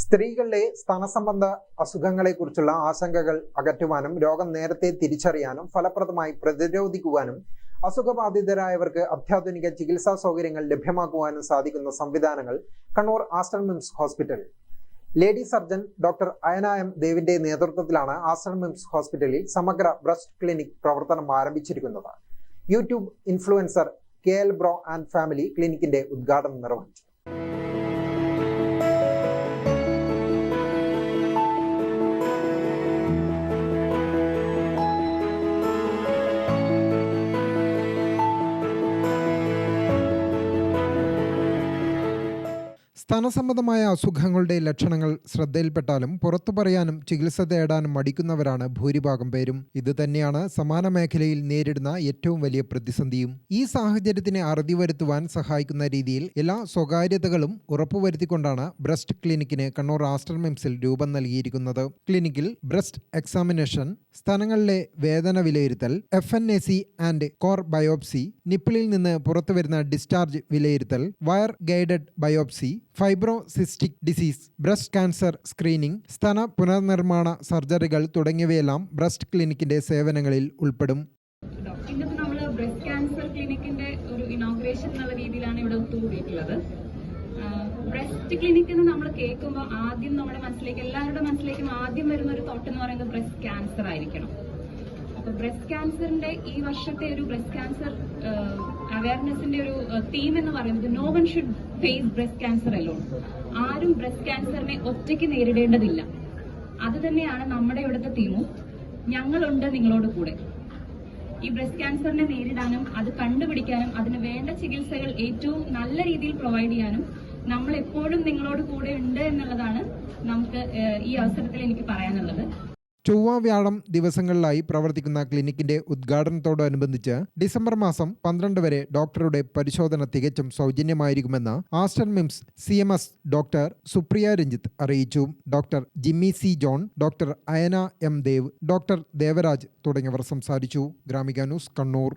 സ്ത്രീകളിലെ സ്ഥാനസംബന്ധ അസുഖങ്ങളെക്കുറിച്ചുള്ള ആശങ്കകൾ അകറ്റുവാനും രോഗം നേരത്തെ തിരിച്ചറിയാനും ഫലപ്രദമായി പ്രതിരോധിക്കുവാനും അസുഖബാധിതരായവർക്ക് അത്യാധുനിക ചികിത്സാ സൗകര്യങ്ങൾ ലഭ്യമാക്കുവാനും സാധിക്കുന്ന സംവിധാനങ്ങൾ Kannur Aster MIMS hospital. Lady surgeon doctor Ayana M ദേവിന്റെ നേതൃത്വത്തിലാണ് ആസ്റ്റർ മിംസ് ഹോസ്പിറ്റലിൽ സമഗ്ര ബ്രസ്റ്റ് ക്ലിനിക് പ്രവർത്തനം ആരംഭിച്ചിരിക്കുന്നത്. YouTube influencer K L bro and family ക്ലിനിക്കിന്റെ ഉദ്ഘാടനം നിർവഹിച്ചു. സ്ഥാനസംബന്ധമായ അസുഖങ്ങളുടെ ലക്ഷണങ്ങൾ ശ്രദ്ധയിൽപ്പെട്ടാലും പുറത്തു പറയാനും ചികിത്സ തേടാനും മടിക്കുന്നവരാണ് ഭൂരിഭാഗം പേരും. ഇത് തന്നെയാണ് സമാന മേഖലയിൽ നേരിടുന്ന ഏറ്റവും വലിയ പ്രതിസന്ധിയും. ഈ സാഹചര്യത്തിന് അറുതി വരുത്തുവാൻ സഹായിക്കുന്ന രീതിയിൽ എല്ലാ സ്വകാര്യതകളും ഉറപ്പുവരുത്തിക്കൊണ്ടാണ് ബ്രസ്റ്റ് ക്ലിനിക്കിന് കണ്ണൂർ ആസ്റ്റർ മിംസിൽ രൂപം നൽകിയിരിക്കുന്നത്. ക്ലിനിക്കിൽ ബ്രസ്റ്റ് എക്സാമിനേഷൻ സ്ഥലങ്ങളിലെ വേദന വിലയിരുത്തൽ F N A C and core biopsy നിപ്പിളിൽ നിന്ന് പുറത്തുവരുന്ന ഡിസ്ചാർജ് വിലയിരുത്തൽ wire guided biopsy fibrocystic disease breast cancer screening സ്തന പുനർനിർമ്മാണ സർജറികൾ തുടങ്ങിയവയെല്ലാം ബ്രസ്റ്റ് ക്ലിനിക്കിന്റെ സേവനങ്ങളിൽ ഉൾപ്പെടും. ഇന്നിപ്പോ നമ്മൾ ബ്രസ്റ്റ് ക്യാൻസർ ക്ലിനിക്കിന്റെ ഒരു ഇനോഗ്രേഷൻ എന്നുള്ള രീതിയിലാണ് ഇവിടെ ഒത്തുകൂടിയിട്ടുള്ളത്. ബ്രസ്റ്റ് ക്ലിനിക് എന്ന് നമ്മൾ കേൾക്കുമ്പോൾ ആദ്യം നമ്മുടെ മനസ്സിലേക്ക് എല്ലാവരുടെ മനസ്സിലേക്കും ആദ്യം വരുന്ന ഒരു തോട്ട് എന്ന് പറയുന്നത് ബ്രസ്റ്റ് ക്യാൻസർ ആയിരിക്കണം. അപ്പൊ ബ്രസ്റ്റ് ക്യാൻസറിന്റെ ഈ വർഷത്തെ ഒരു ബ്രസ്റ്റ് ക്യാൻസർ അവയർനെസിന്റെ ഒരു തീം എന്ന് പറയുന്നത് no one should face breast cancer alone ആരും ബ്രസ്റ്റ് ക്യാൻസറിനെ ഒറ്റയ്ക്ക് നേരിടേണ്ടതില്ല. അത് തന്നെയാണ് നമ്മുടെ ഇവിടുത്തെ തീമും ഞങ്ങളുണ്ട് നിങ്ങളോട് കൂടെ. ഈ ബ്രസ്റ്റ് ക്യാൻസറിനെ നേരിടാനും അത് കണ്ടുപിടിക്കാനും അതിന് വേണ്ട ചികിത്സകൾ ഏറ്റവും നല്ല രീതിയിൽ പ്രൊവൈഡ് ചെയ്യാനും നമ്മൾ എപ്പോഴും നിങ്ങളോട് കൂടെ ഉണ്ട് എന്നുള്ളതാണ് നമുക്ക് ഈ അവസരത്തിൽ എനിക്ക് പറയാനുള്ളത്. ചൊവ്വ വ്യാഴം ദിവസങ്ങളിലായി പ്രവർത്തിക്കുന്ന ക്ലിനിക്കിന്റെ ഉദ്ഘാടനത്തോടനുബന്ധിച്ച് ഡിസംബർ മാസം പന്ത്രണ്ട് വരെ ഡോക്ടറുടെ പരിശോധന തികച്ചും സൗജന്യമായിരിക്കുമെന്ന് Aster MIMS C M S doctor Supriya Ranjith അറിയിച്ചു. Doctor Jimmy C John doctor Ayana M Dev doctor Devaraj തുടങ്ങിയവർ സംസാരിച്ചു. ഗ്രാമിക ന്യൂസ് കണ്ണൂർ.